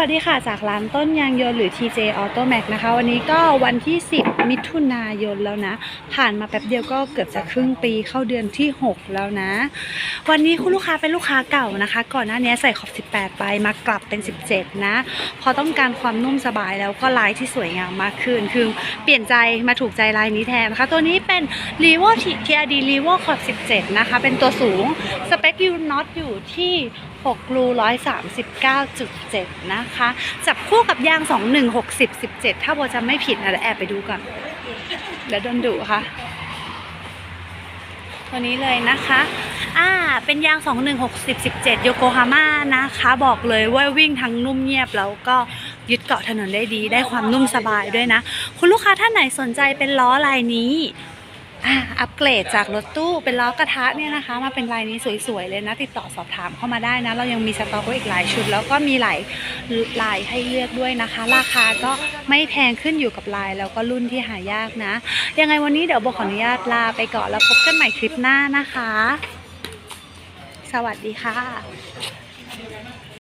วัสดีค่ะ จากร้านต้นยางยนต์หรือ TJ Auto Max นะคะ วันนี้ก็วันที่ 10 มิถุนายนแล้วนะ ผ่านมาแป๊บเดียวก็เกือบจะครึ่งปีเข้าเดือนที่ 6 แล้วนะ วันนี้คุณลูกค้าเป็นลูกค้าเก่านะคะ ก่อนหน้านี้ใส่ขอบ 18 ไปมากลับเป็น 17 นะ พอต้องการความนุ่มสบายแล้วก็ลายที่สวยงามมากขึ้น คือเปลี่ยนใจมาถูกใจลายนี้แทนนะคะ ตัวนี้เป็น r e v o TRD r e v o ขอบ 17 นะคะ เป็นตัวสูงสเปคยูน็อตอยู่ที่6รู139.7 นะคะจับคู่กับยาง 21 60 17 ถ้าโบจะไม่ผิดนะเดี๋ยวแอบไปดูก่อนเดี๋ยวโดนดุค่ะตัวนี้เลยนะคะ อ่า เป็นยาง 2160 17 โยโกฮาม่านะคะ บอกเลยว่าวิ่งทั้งนุ่มเงียบแล้วก็ยึดเกาะถนนได้ดี ได้ความนุ่มสบายด้วยนะ คุณลูกค้าท่านไหนสนใจเป็นล้อลายนี้ อัปเกรดจากรถตู้เป็นล้อกระทะเนี่ยนะคะ มาเป็นลายนี้สวยๆเลยนะ ติดต่อสอบถามเข้ามาได้นะ เรายังมีสต็อกไว้อีกหลายชุด แล้วก็มีหลายลายให้เลือกด้วยนะคะ ราคาก็ไม่แพงขึ้นอยู่กับลายแล้วก็รุ่นที่หายากนะ ยังไงวันนี้เดี๋ยวโบขออนุญาตลาไปก่อนแล้วพบกันใหม่คลิปหน้านะคะ สวัสดีค่ะ